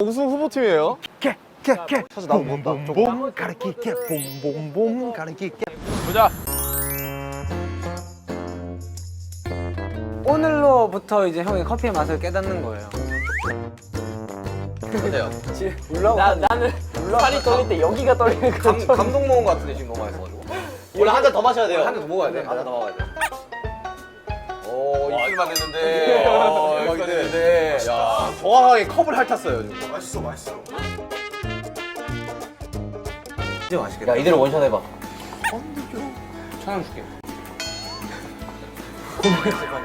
우승 후보팀이에요. 깨깨깨 봄봄봄 가르키 깨 봄봄봄 가르키 깨 보자. 오늘로부터 이제 형이 커피의 맛을 깨닫는 거예요. 어때요? 나 나는 팔이 떨릴 때 여기가 떨리는 거. 감, 감동 먹은 것 같은데 지금 너무 맛있어가지고. 원래 한 잔 더 마셔야 돼요. 한잔 더 먹어야 돼. 한 잔 더 먹어야 돼. 오, 입술만 냈는데. 어, 입술만 냈는데. 야, 정확하게 컵을 핥았어요 지금. 맛있어 맛있어 진짜 맛있겠다. 야, 이대로 원샷 해봐. 천원 줄게.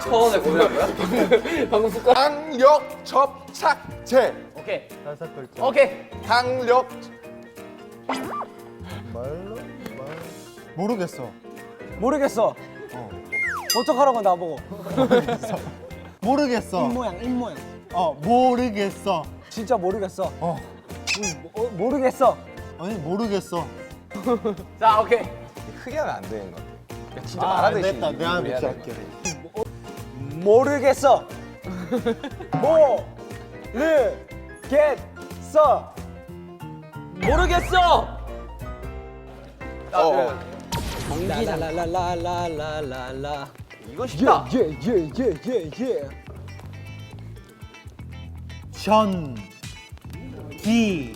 천원에 고민한 거야? 방금 습관. 강력 접착제 오케이. 오케이. 강력 모르겠어 모르겠어. 어떡하라고 나보고. 모르겠어 입 모양 입 모양. 어 모르겠어 진짜 모르겠어. 어 음, 뭐, 모르겠어. 아니 모르겠어 자 오케이. 크게 하면 안 되는 거. 진짜 아 말하듯이. 됐다 내가 우리 해야 그렇게 되는 할게 거야. 모르겠어. 모르겠어. 모르겠어. 어, 어. 라라라라라라라라. 이거 쉽다. 예예예예 전기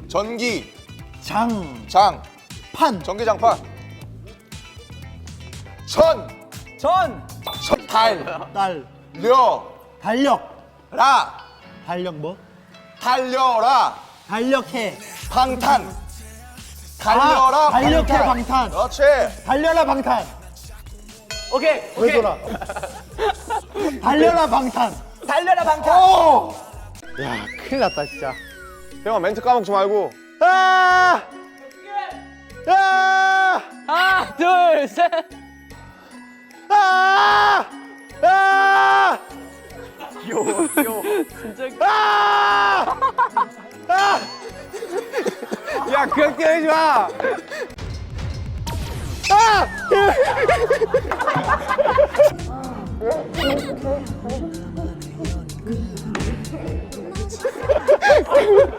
전기 장 장 판 전기장판 천 전. 달, 달력 라, 달력 뭐 달려라, 달력해 방탄, 달려라, 아, 달력해 방탄. 방탄 그렇지. 달려라 방탄 오케이 왜 오케이. 돌아 달려라 방탄 달려라 방탄. 오! 야 큰일 났다 진짜 형아 멘트 까먹지 말고. 아! 아! 하나 둘 셋. 진짜. 아! 아! 야, 그냥 때리지 마! 아!